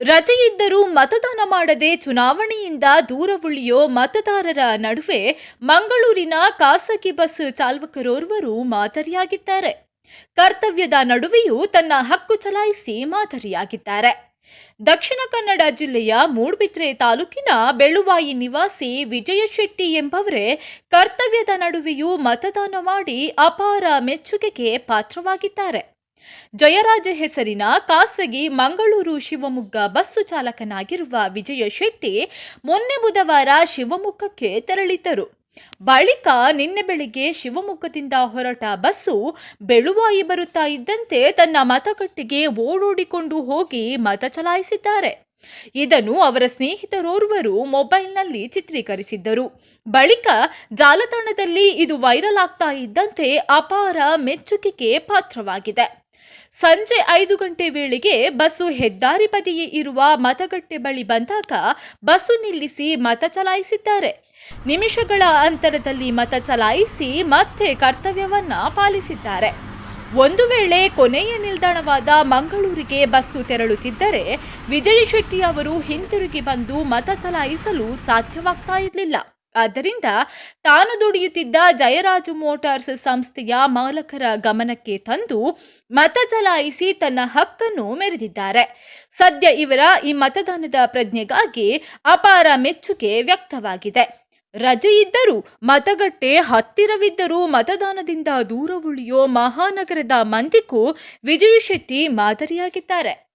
ರಜೆ ಇದ್ದರೂ ಮತದಾನ ಮಾಡದೆ ಚುನಾವಣೆಯಿಂದ ದೂರ ಉಳಿಯೋ ಮತದಾರರ ನಡುವೆ ಮಂಗಳೂರಿನ ಖಾಸಗಿ ಬಸ್ ಚಾಲಕರೋರ್ವರು ಮಾದರಿಯಾಗಿದ್ದಾರೆ. ಕರ್ತವ್ಯದ ನಡುವೆಯೂ ತನ್ನ ಹಕ್ಕು ಚಲಾಯಿಸಿ ಮಾದರಿಯಾಗಿದ್ದಾರೆ. ದಕ್ಷಿಣ ಕನ್ನಡ ಜಿಲ್ಲೆಯ ಮೂಡ್ಬಿದ್ರೆ ತಾಲೂಕಿನ ಬೆಳುವಾಯಿ ನಿವಾಸಿ ವಿಜಯ ಶೆಟ್ಟಿ ಎಂಬವರೇ ಕರ್ತವ್ಯದ ನಡುವೆಯೂ ಮತದಾನ ಮಾಡಿ ಅಪಾರ ಮೆಚ್ಚುಗೆಗೆ ಪಾತ್ರವಾಗಿದ್ದಾರೆ. ಜಯರಾಜ ಹೆಸರಿನ ಖಾಸಗಿ ಮಂಗಳೂರು ಶಿವಮೊಗ್ಗ ಬಸ್ಸು ಚಾಲಕನಾಗಿರುವ ವಿಜಯ ಶೆಟ್ಟಿ ಮೊನ್ನೆ ಬುಧವಾರ ಶಿವಮೊಗ್ಗಕ್ಕೆ ತೆರಳಿದ್ದರು. ಬಳಿಕ ನಿನ್ನೆ ಬೆಳಿಗ್ಗೆ ಶಿವಮೊಗ್ಗದಿಂದ ಹೊರಟ ಬಸ್ಸು ಬೆಳುವಾಯಿ ಬರುತ್ತಾ ಇದ್ದಂತೆ ತನ್ನ ಮತಗಟ್ಟೆಗೆ ಓಡೋಡಿಕೊಂಡು ಹೋಗಿ ಮತ ಚಲಾಯಿಸಿದ್ದಾರೆ. ಇದನ್ನು ಅವರ ಸ್ನೇಹಿತರೋರ್ವರು ಮೊಬೈಲ್ನಲ್ಲಿ ಚಿತ್ರೀಕರಿಸಿದ್ದರು. ಬಳಿಕ ಜಾಲತಾಣದಲ್ಲಿ ಇದು ವೈರಲ್ ಆಗ್ತಾ ಇದ್ದಂತೆ ಅಪಾರ ಮೆಚ್ಚುಗೆಗೆ ಪಾತ್ರವಾಗಿದೆ. ಸಂಜೆ ಐದು ಗಂಟೆ ವೇಳೆಗೆ ಬಸ್ಸು ಹೆದ್ದಾರಿ ಬದಿಯೇ ಇರುವ ಮತಗಟ್ಟೆ ಬಳಿ ಬಂದಾಗ ಬಸ್ಸು ನಿಲ್ಲಿಸಿ ಮತ ಚಲಾಯಿಸಿದ್ದಾರೆ. ನಿಮಿಷಗಳ ಅಂತರದಲ್ಲಿ ಮತ ಚಲಾಯಿಸಿ ಮತ್ತೆ ಕರ್ತವ್ಯವನ್ನ ಪಾಲಿಸಿದ್ದಾರೆ. ಒಂದು ವೇಳೆ ಕೊನೆಯ ನಿಲ್ದಾಣವಾದ ಮಂಗಳೂರಿಗೆ ಬಸ್ಸು ತೆರಳುತ್ತಿದ್ದರೆ ವಿಜಯ ಶೆಟ್ಟಿ ಅವರು ಹಿಂತಿರುಗಿ ಬಂದು ಮತ ಚಲಾಯಿಸಲು ಸಾಧ್ಯವಾಗ್ತಾ ಇರಲಿಲ್ಲ. ಆದ್ದರಿಂದ ತಾನು ದುಡಿಯುತ್ತಿದ್ದ ಜಯರಾಜು ಮೋಟಾರ್ಸ್ ಸಂಸ್ಥೆಯ ಮಾಲಕರ ಗಮನಕ್ಕೆ ತಂದು ಮತ ಚಲಾಯಿಸಿ ತನ್ನ ಹಕ್ಕನ್ನು ಮೆರೆದಿದ್ದಾರೆ. ಸದ್ಯ ಇವರ ಈ ಮತದಾನದ ಪ್ರಜ್ಞೆಗಾಗಿ ಅಪಾರ ಮೆಚ್ಚುಗೆ ವ್ಯಕ್ತವಾಗಿದೆ. ರಜೆ ಇದ್ದರೂ, ಮತಗಟ್ಟೆ ಹತ್ತಿರವಿದ್ದರೂ ಮತದಾನದಿಂದ ದೂರ ಉಳಿಯೋ ಮಹಾನಗರದ ಮಂದಿಗೂ ವಿಜಯ್ ಶೆಟ್ಟಿ ಮಾದರಿಯಾಗಿದ್ದಾರೆ.